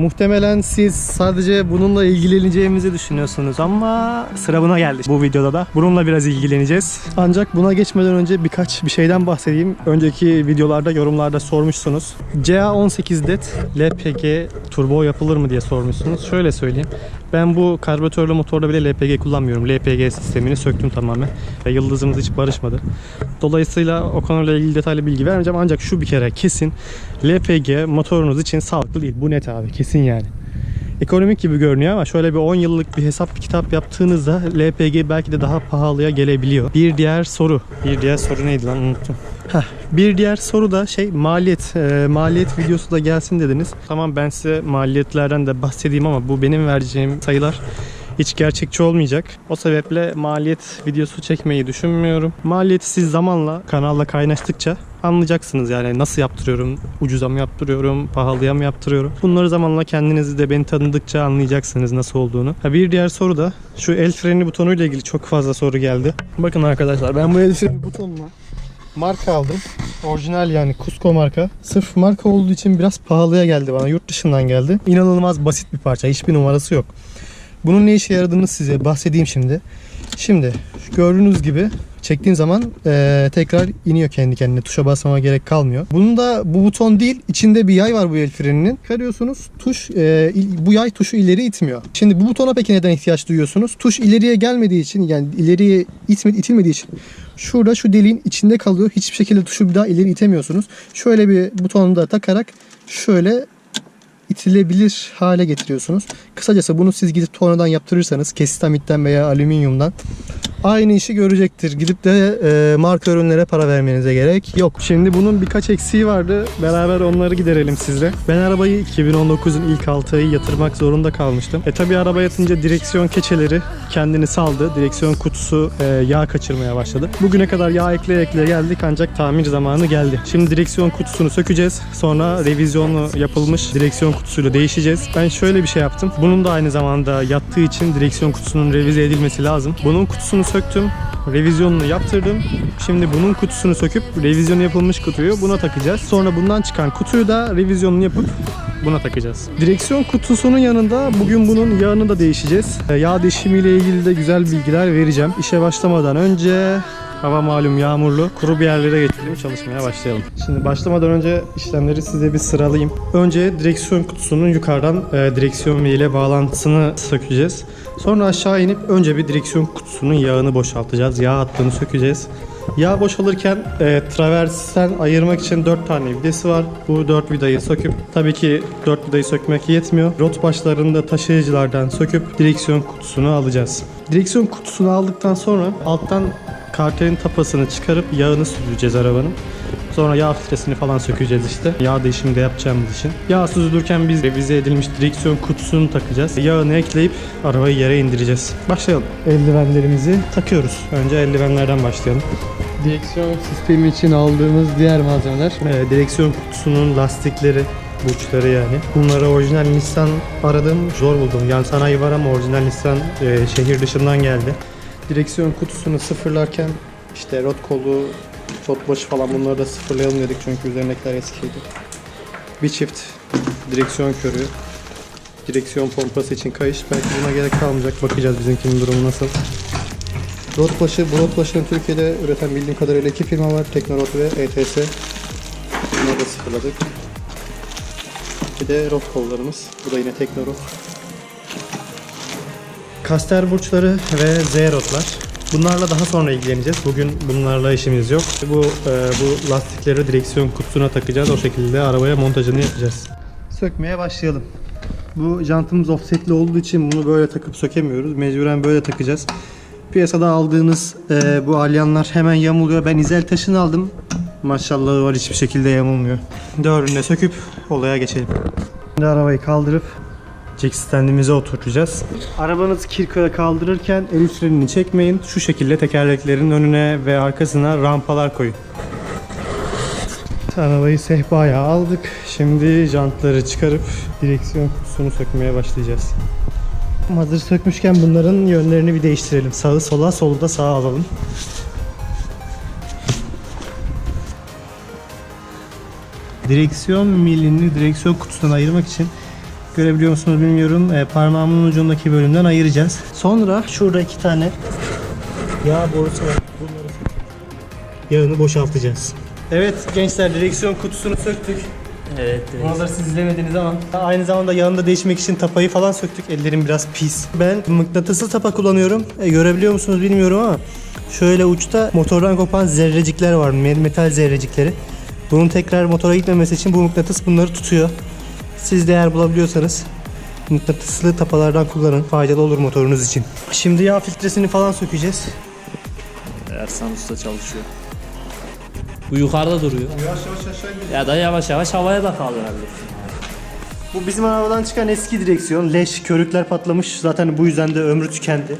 Muhtemelen siz sadece bununla ilgileneceğimizi düşünüyorsunuz ama sıra buna geldi. Bu videoda da bununla biraz ilgileneceğiz. Ancak buna geçmeden önce birkaç bir şeyden bahsedeyim. Önceki videolarda yorumlarda sormuşsunuz. CA18 DET LPG turbo yapılır mı diye sormuşsunuz. Şöyle söyleyeyim. Ben bu karbüratörlü motorda bile LPG kullanmıyorum. LPG sistemini söktüm tamamen. Ve yıldızımız hiç barışmadı. Dolayısıyla o konuyla ilgili detaylı bilgi vermeyeceğim. Ancak şu bir kere kesin LPG motorunuz için sağlıklı değil. Bu net abi kesin yani. Ekonomik gibi görünüyor ama şöyle bir 10 yıllık bir hesap bir kitap yaptığınızda LPG belki de daha pahalıya gelebiliyor. Bir diğer soru. Bir diğer soru neydi lan unuttum. Heh, bir diğer soru da şey maliyet. Ee, maliyet videosu da gelsin dediniz. Tamam ben size maliyetlerden de bahsedeyim ama bu benim vereceğim sayılar hiç gerçekçi olmayacak. O sebeple maliyet videosu çekmeyi düşünmüyorum. Maliyeti siz zamanla kanalla kaynaştıkça anlayacaksınız yani nasıl yaptırıyorum, ucuza mı yaptırıyorum, pahalıya mı yaptırıyorum. Bunları zamanla kendinizi de beni tanıdıkça anlayacaksınız nasıl olduğunu. Ha, bir diğer soru da şu el freni butonuyla ilgili çok fazla soru geldi. Bakın arkadaşlar ben bu el freni butonuna marka aldım. Orijinal yani Cusco marka. Sırf marka olduğu için biraz pahalıya geldi bana. Yurt dışından geldi. İnanılmaz basit bir parça. Hiçbir numarası yok. Bunun ne işe yaradığını size bahsedeyim şimdi. Şimdi gördüğünüz gibi çektiğin zaman eee, tekrar iniyor kendi kendine. Tuşa basmama gerek kalmıyor. Bunun da bu buton değil içinde bir yay var bu el freninin. Çıkarıyorsunuz tuş il- bu yay tuşu ileri itmiyor. Şimdi bu butona peki neden ihtiyaç duyuyorsunuz? Tuş ileriye gelmediği için yani ileriye itme, itilmediği için şurada şu deliğin içinde kalıyor. Hiçbir şekilde tuşu bir daha ileri itemiyorsunuz. Şöyle bir butonu da takarak şöyle itilebilir hale getiriyorsunuz. Kısacası bunu siz gidip tornadan yaptırırsanız kestamitten veya alüminyumdan aynı işi görecektir. Gidip de e, marka ürünlere para vermenize gerek yok. Şimdi bunun birkaç eksiği vardı. Beraber onları giderelim sizle. Ben arabayı 2019'un ilk 6 ayı yatırmak zorunda kalmıştım. E tabi araba yatınca direksiyon keçeleri kendini saldı. Direksiyon kutusu e, yağ kaçırmaya başladı. Bugüne kadar yağ ekleye ekleye geldik ancak tamir zamanı geldi. Şimdi direksiyon kutusunu sökeceğiz. Sonra revizyonu yapılmış direksiyon kutusuyla değişeceğiz. Ben şöyle bir şey yaptım. Bunun da aynı zamanda yattığı için direksiyon kutusunun revize edilmesi lazım. Bunun kutusunu söktüm. Revizyonunu yaptırdım. Şimdi bunun kutusunu söküp revizyonu yapılmış kutuyu buna takacağız. Sonra bundan çıkan kutuyu da revizyonunu yapıp buna takacağız. Direksiyon kutusunun yanında bugün bunun yağını da değişeceğiz. E, Yağ değişimiyle ilgili de güzel bilgiler vereceğim. İşe başlamadan önce Hava malum yağmurlu. Kuru bir yerlere geçelim çalışmaya başlayalım. Şimdi başlamadan önce işlemleri size bir sıralayayım. Önce direksiyon kutusunun yukarıdan e, direksiyon ile bağlantısını sökeceğiz. Sonra aşağı inip önce bir direksiyon kutusunun yağını boşaltacağız. Yağ hattını sökeceğiz. Yağ boşalırken e, traversten ayırmak için 4 tane vidası var. Bu 4 vidayı söküp tabii ki 4 vidayı sökmek yetmiyor. Rot başlarını da taşıyıcılardan söküp direksiyon kutusunu alacağız. Direksiyon kutusunu aldıktan sonra alttan karterin tapasını çıkarıp yağını süzeceğiz arabanın. Sonra yağ filtresini falan sökeceğiz işte. Yağ değişimi de yapacağımız için. Yağ süzülürken biz revize edilmiş direksiyon kutusunu takacağız. Yağını ekleyip arabayı yere indireceğiz. Başlayalım. Eldivenlerimizi takıyoruz. Önce eldivenlerden başlayalım. Direksiyon sistemi için aldığımız diğer malzemeler. Ee, direksiyon kutusunun lastikleri, burçları yani. Bunları orijinal Nissan aradım. Zor buldum. Yan sanayi var ama orijinal Nissan e, şehir dışından geldi. Direksiyon kutusunu sıfırlarken işte rot kolu, rot başı falan bunları da sıfırlayalım dedik çünkü üzerindekiler eskiydi. Bir çift direksiyon körü, direksiyon pompası için kayış. Belki buna gerek kalmayacak. Bakacağız bizimkinin durumu nasıl. Rot başı, bu rot başını Türkiye'de üreten bildiğim kadarıyla iki firma var. Teknorot ve ETS. Bunları da sıfırladık. Bir de rot kollarımız. Bu da yine Teknorot. Kaster burçları ve Z rotlar. Bunlarla daha sonra ilgileneceğiz. Bugün bunlarla işimiz yok. Bu e, bu lastikleri direksiyon kutusuna takacağız. O şekilde arabaya montajını yapacağız. Sökmeye başlayalım. Bu jantımız offsetli olduğu için bunu böyle takıp sökemiyoruz. Mecburen böyle takacağız. Piyasada aldığınız e, bu alyanlar hemen yamuluyor. Ben izel taşını aldım. Maşallah var hiçbir şekilde yamulmuyor. Dördünü söküp olaya geçelim. Şimdi arabayı kaldırıp jack standimize oturtacağız. Arabanızı kirkoya kaldırırken el frenini çekmeyin. Şu şekilde tekerleklerin önüne ve arkasına rampalar koyun. Arabayı sehpaya aldık. Şimdi jantları çıkarıp direksiyon kutusunu sökmeye başlayacağız. Hazır sökmüşken bunların yönlerini bir değiştirelim. Sağı sola, solu da sağa alalım. Direksiyon milini direksiyon kutusundan ayırmak için Görebiliyor musunuz bilmiyorum. E, parmağımın ucundaki bölümden ayıracağız. Sonra şurada iki tane yağ borusu var. Bunları yağını boşaltacağız. Evet gençler direksiyon kutusunu söktük. Evet. Buraları siz izlemediniz ama aynı zamanda yanında değişmek için tapayı falan söktük. Ellerim biraz pis. Ben mıknatıslı tapa kullanıyorum. E, görebiliyor musunuz bilmiyorum ama şöyle uçta motordan kopan zerrecikler var. me- Metal zerrecikleri. Bunun tekrar motora gitmemesi için bu mıknatıs bunları tutuyor. Siz de eğer bulabiliyorsanız mıknatıslı tapalardan kullanın. Faydalı olur motorunuz için. Şimdi yağ filtresini falan sökeceğiz. Ersan Usta çalışıyor. Bu yukarıda duruyor. Yavaş yavaş aşağı Ya da yavaş yavaş havaya da kalıyor herhalde. Bu bizim arabadan çıkan eski direksiyon. Leş, körükler patlamış. Zaten bu yüzden de ömrü tükendi.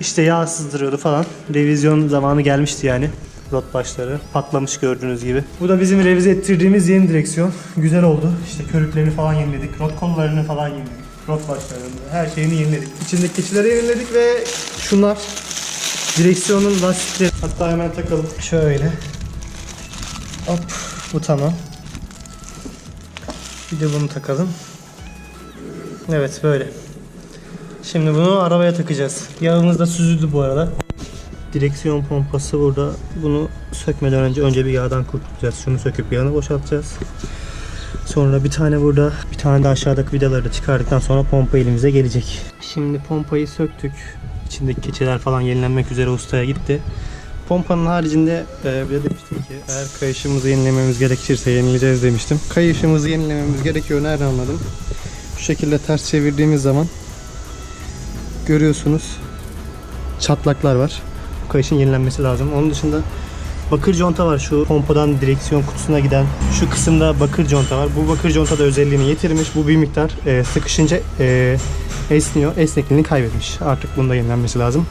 İşte yağ sızdırıyordu falan. Revizyon zamanı gelmişti yani. Rot başları patlamış gördüğünüz gibi. Bu da bizim revize ettirdiğimiz yeni direksiyon. Güzel oldu. İşte körüklerini falan yeniledik. Rot kollarını falan yeniledik. Rot başlarını, her şeyini yeniledik. İçindeki keçileri yeniledik ve şunlar direksiyonun lastikleri. Hatta hemen takalım. Şöyle. Hop bu tamam. Bir de bunu takalım. Evet böyle. Şimdi bunu arabaya takacağız. Yağımız da süzüldü bu arada. Direksiyon pompası burada. Bunu sökmeden önce önce bir yağdan kurtulacağız. Şunu söküp yağını boşaltacağız. Sonra bir tane burada, bir tane de aşağıdaki vidaları da çıkardıktan sonra pompa elimize gelecek. Şimdi pompayı söktük. İçindeki keçeler falan yenilenmek üzere ustaya gitti. Pompanın haricinde e, bir de demiştim ki eğer kayışımızı yenilememiz gerekirse yenileyeceğiz demiştim. Kayışımızı yenilememiz gerekiyor. Nereden anladım? Şu şekilde ters çevirdiğimiz zaman görüyorsunuz çatlaklar var. Kayışın yenilenmesi lazım. Onun dışında bakır conta var şu pompadan direksiyon kutusuna giden şu kısımda bakır conta var. Bu bakır conta da özelliğini yitirmiş. Bu bir miktar e, sıkışınca e, esniyor. Esnekliğini kaybetmiş. Artık bunda yenilenmesi lazım.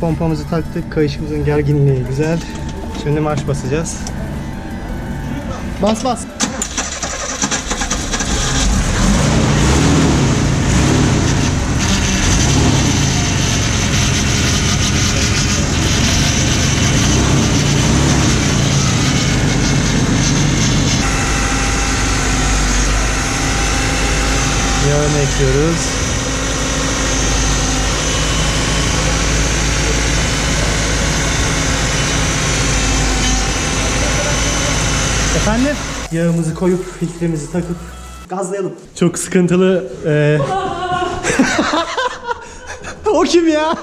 Pompamızı taktık. Kayışımızın gerginliği güzel. Şimdi marş basacağız. Bas bas. Ekliyoruz. Efendim? Yağımızı koyup filtremizi takıp gazlayalım. Çok sıkıntılı. eee, o kim ya?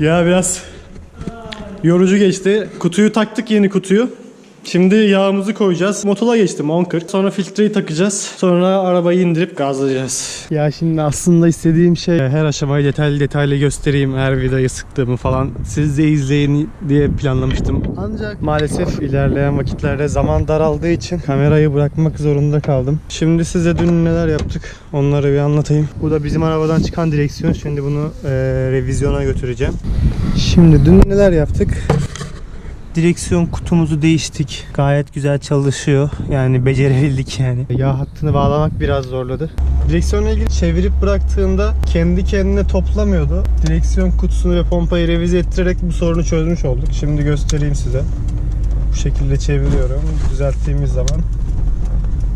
ya biraz yorucu geçti. Kutuyu taktık yeni kutuyu. Şimdi yağımızı koyacağız. Motola geçtim 10.40. Sonra filtreyi takacağız. Sonra arabayı indirip gazlayacağız. Ya şimdi aslında istediğim şey her aşamayı detaylı detaylı göstereyim. Her vidayı sıktığımı falan. Siz de izleyin diye planlamıştım. Ancak maalesef ilerleyen vakitlerde zaman daraldığı için kamerayı bırakmak zorunda kaldım. Şimdi size dün neler yaptık onları bir anlatayım. Bu da bizim arabadan çıkan direksiyon. Şimdi bunu eee, revizyona götüreceğim. Şimdi dün neler yaptık? Direksiyon kutumuzu değiştik. Gayet güzel çalışıyor. Yani becerebildik yani. Yağ hattını bağlamak biraz zorladı. Direksiyonla ilgili çevirip bıraktığında kendi kendine toplamıyordu. Direksiyon kutusunu ve pompayı revize ettirerek bu sorunu çözmüş olduk. Şimdi göstereyim size. Bu şekilde çeviriyorum. Düzelttiğimiz zaman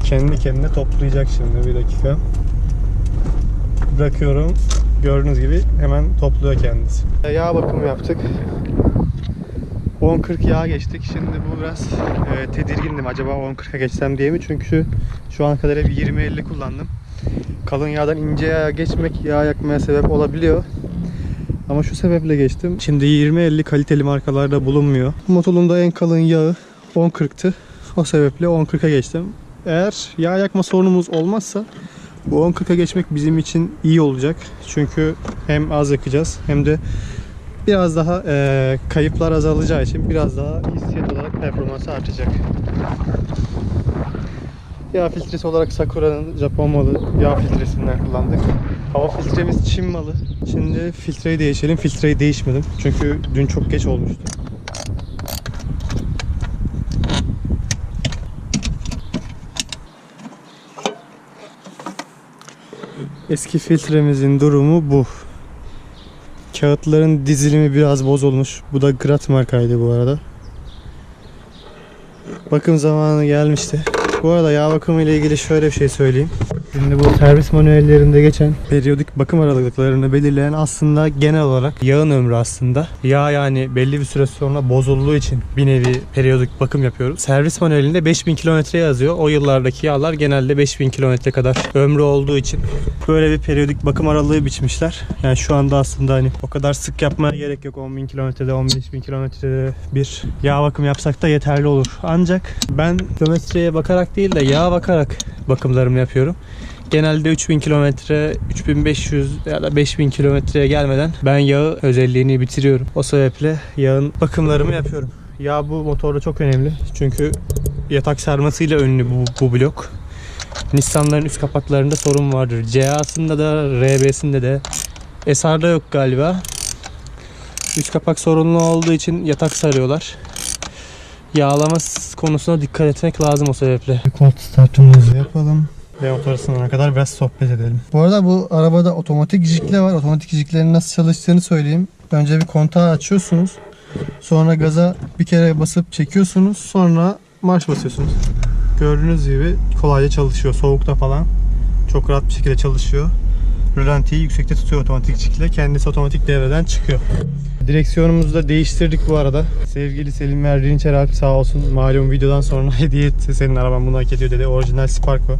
kendi kendine toplayacak şimdi. Bir dakika. Bırakıyorum. Gördüğünüz gibi hemen topluyor kendisi. Yağ bakımı yaptık. 10.40 yağ geçtik. Şimdi bu biraz e, tedirgindim. Acaba 10.40'a geçsem diye mi? Çünkü şu an kadar hep 20-50 kullandım. Kalın yağdan ince yağa geçmek yağ yakmaya sebep olabiliyor. Ama şu sebeple geçtim. Şimdi 20-50 kaliteli markalarda bulunmuyor. Motorumda en kalın yağı 10.40'tı. O sebeple 10.40'a geçtim. Eğer yağ yakma sorunumuz olmazsa bu 10.40'a geçmek bizim için iyi olacak. Çünkü hem az yakacağız hem de biraz daha eee, kayıplar azalacağı için biraz daha hissiyat olarak performansı artacak. Yağ filtresi olarak Sakura'nın Japon malı yağ filtresinden kullandık. Hava filtremiz Çin malı. Şimdi filtreyi değişelim. Filtreyi değişmedim. Çünkü dün çok geç olmuştu. Eski filtremizin durumu bu. Kağıtların dizilimi biraz bozulmuş. Bu da Grat markaydı bu arada. Bakım zamanı gelmişti. Bu arada yağ bakımı ile ilgili şöyle bir şey söyleyeyim. Şimdi bu servis manuellerinde geçen periyodik bakım aralıklarını belirleyen aslında genel olarak yağın ömrü aslında. Yağ yani belli bir süre sonra bozulduğu için bir nevi periyodik bakım yapıyoruz. Servis manuelinde 5000 kilometre yazıyor. O yıllardaki yağlar genelde 5000 kilometre kadar ömrü olduğu için böyle bir periyodik bakım aralığı biçmişler. Yani şu anda aslında hani o kadar sık yapmaya gerek yok. 10.000 kilometrede 15.000 kilometrede bir yağ bakım yapsak da yeterli olur. Ancak ben kilometreye bakarak değil de yağa bakarak bakımlarımı yapıyorum. Genelde 3000 kilometre, 3500 ya da 5000 kilometreye gelmeden ben yağı özelliğini bitiriyorum. O sebeple yağın bakımlarımı yapıyorum. Yağ bu motorda çok önemli. Çünkü yatak sarmasıyla ünlü bu, bu blok. Nissan'ların üst kapaklarında sorun vardır. CA'sında da RB'sinde de SR'da yok galiba. Üst kapak sorunlu olduğu için yatak sarıyorlar. Yağlama konusuna dikkat etmek lazım o sebeple. Cold startımızı yapalım. Ve motor ısınana kadar biraz sohbet edelim. Bu arada bu arabada otomatik jikle var. Otomatik jiklerin nasıl çalıştığını söyleyeyim. Önce bir kontağı açıyorsunuz. Sonra gaza bir kere basıp çekiyorsunuz. Sonra marş basıyorsunuz. Gördüğünüz gibi kolayca çalışıyor. Soğukta falan çok rahat bir şekilde çalışıyor. Rölantiyi yüksekte tutuyor otomatik jikle. Kendisi otomatik devreden çıkıyor. Direksiyonumuzu da değiştirdik bu arada. Sevgili Selim Verdiğin Çeralp sağ olsun malum videodan sonra hediye etti. Senin araban bunu hak ediyor dedi. Orijinal Sparko.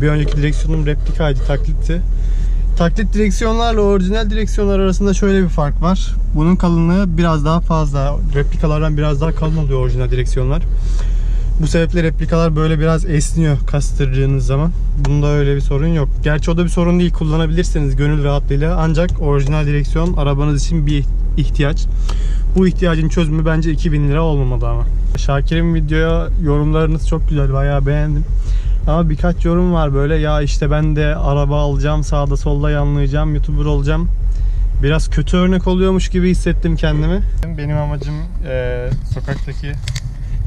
Bir önceki direksiyonum replikaydı, taklitti. Taklit direksiyonlarla orijinal direksiyonlar arasında şöyle bir fark var. Bunun kalınlığı biraz daha fazla. Replikalardan biraz daha kalın oluyor orijinal direksiyonlar. Bu sebeple replikalar böyle biraz esniyor kastırdığınız zaman. Bunda öyle bir sorun yok. Gerçi o da bir sorun değil. Kullanabilirsiniz gönül rahatlığıyla. Ancak orijinal direksiyon arabanız için bir ihtiyaç. Bu ihtiyacın çözümü bence 2000 lira olmamalı ama. Şakir'in videoya yorumlarınız çok güzel. Bayağı beğendim. Ama birkaç yorum var böyle ya işte ben de araba alacağım sağda solda yanlayacağım youtuber olacağım. Biraz kötü örnek oluyormuş gibi hissettim kendimi. Benim amacım eee, sokaktaki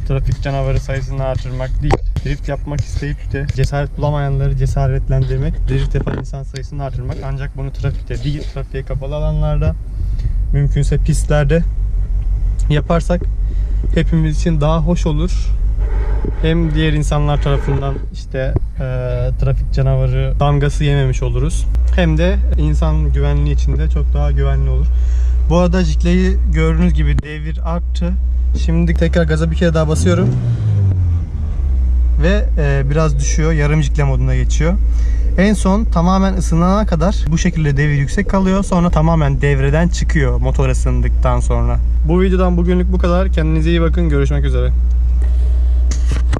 trafik canavarı sayısını artırmak değil. Drift yapmak isteyip de cesaret bulamayanları cesaretlendirmek, drift yapan insan sayısını artırmak. Ancak bunu trafikte değil, trafiğe kapalı alanlarda, mümkünse pistlerde yaparsak hepimiz için daha hoş olur. Hem diğer insanlar tarafından işte e, trafik canavarı damgası yememiş oluruz. Hem de insan güvenliği için de çok daha güvenli olur. Bu arada jikleyi gördüğünüz gibi devir arttı. Şimdi tekrar gaza bir kere daha basıyorum. Ve e, biraz düşüyor. Yarım jikle moduna geçiyor. En son tamamen ısınana kadar bu şekilde devir yüksek kalıyor. Sonra tamamen devreden çıkıyor motor ısındıktan sonra. Bu videodan bugünlük bu kadar. Kendinize iyi bakın. Görüşmek üzere.